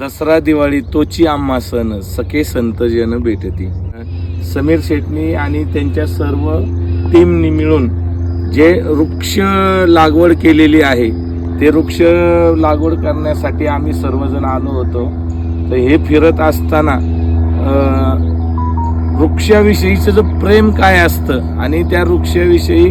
दसरा दिवाळी तोची आम्हा सण सखे संतजन भेटती. समीर शेटणी आणि त्यांच्या सर्व टीमनी मिळून जे वृक्ष लागवड केलेली आहे ते वृक्ष लागवड करण्यासाठी आम्ही सर्वजण आलो होतो. तर हे फिरत असताना वृक्षाविषयीचं जे प्रेम काय असतं आणि त्या वृक्षाविषयी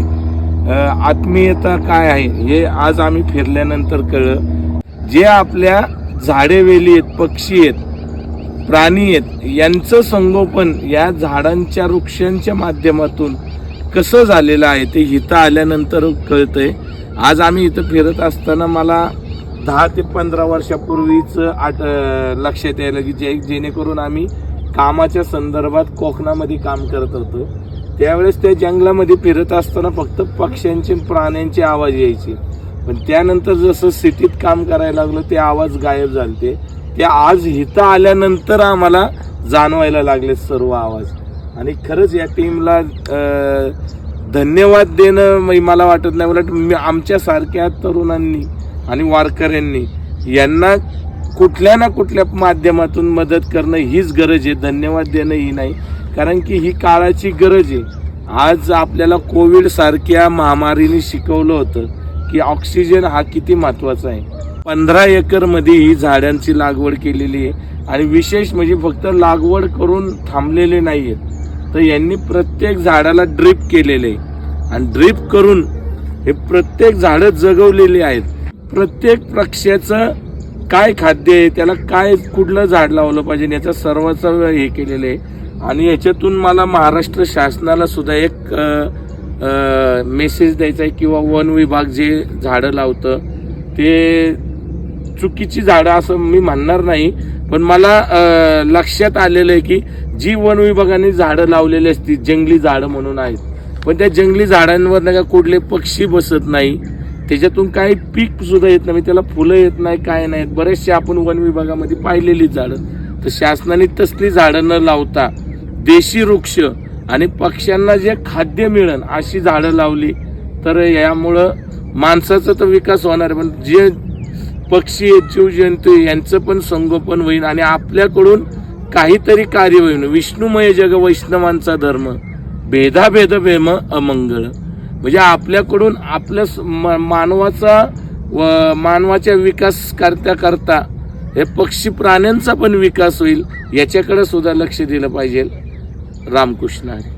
आत्मीयता काय आहे हे आज आम्ही फिरल्यानंतर कळलं. जे आपल्या झाडे वेली आहेत पक्षी आहेत प्राणी आहेत यांचं संगोपन या झाडांच्या वृक्षांच्या माध्यमातून कसं झालेलं आहे ते इथं आल्यानंतर कळतंय. आज आम्ही इथं फिरत असताना मला दहा ते पंधरा वर्षापूर्वीच आठ लक्षात यायला की जे जेणेकरून आम्ही कामाच्या संदर्भात कोकणामध्ये काम करत होतो. त्यावेळेस त्या जंगलामध्ये फिरत असताना फक्त पक्ष्यांचे प्राण्यांचे आवाज यायचे. पण त्यानंतर जसं सिटीत काम करायला लागलो ते आवाज गायब झालते. ते आज इथं आल्यानंतर आम्हाला जाणवायला लागले सर्व आवाज. आणि खरंच या टीमला धन्यवाद देणं मला वाटत नाही. उलट मी आमच्यासारख्या तरुणांनी आणि वारकऱ्यांनी यांना कुठल्या ना कुठल्या माध्यमातून मदत करणं हीच गरज आहे. धन्यवाद देणं ही नाही. कारण की ही काळाची गरज आहे. आज आपल्याला कोविडसारख्या महामारीने शिकवलं होतं. की ऑक्सिजन हा किती महत्त्वाचा आहे. पंधरा एकरमध्ये ही झाडांची लागवड केलेली आहे आणि विशेष म्हणजे फक्त लागवड करून थांबलेले नाही आहेत तर यांनी प्रत्येक झाडाला ड्रीप केलेले आहे. आणि ड्रीप करून हे प्रत्येक झाडं जगवलेली आहेत. प्रत्येक पक्ष्याचं काय खाद्य आहे त्याला काय कुठलं झाड लावलं पाहिजे याचा सर्वाचा हे केलेलं आहे. आणि याच्यातून मला महाराष्ट्र शासनाला सुद्धा एक मेसेज द्यायचा आहे किंवा वन विभाग जे झाडं लावतं ते चुकीची झाडं असं मी म्हणणार नाही पण मला लक्षात आलेलं आहे की जी वन विभागाने झाडं लावलेली असती जंगली झाडं म्हणून आहेत पण त्या जंगली झाडांवर नाही का कुठले पक्षी बसत नाही त्याच्यातून काही पीक सुद्धा येत नाही त्याला फुलं येत नाही काय नाहीत बरेचसे आपण वन विभागामध्ये पाहिलेली झाडं. तर शासनाने तसली झाडं न लावता देशी वृक्ष आणि पक्ष्यांना जे खाद्य मिळेल अशी झाडं लावली तर यामुळं माणसाचा तर विकास होणार आहे, पण जे पक्षी आहेत जीवजंतू यांचं पण संगोपन होईल आणि आपल्याकडून काहीतरी कार्य होईल. विष्णुमय जग वैष्णवांचा धर्म. भेदाभेद भेम अमंगळ. म्हणजे आपल्याकडून आपल्या म- मानवाचा व मानवाच्या विकास करता करता हे पक्षी प्राण्यांचा पण विकास होईल याच्याकडे सुद्धा लक्ष दिलं पाहिजे. रामकृष्ण हरी.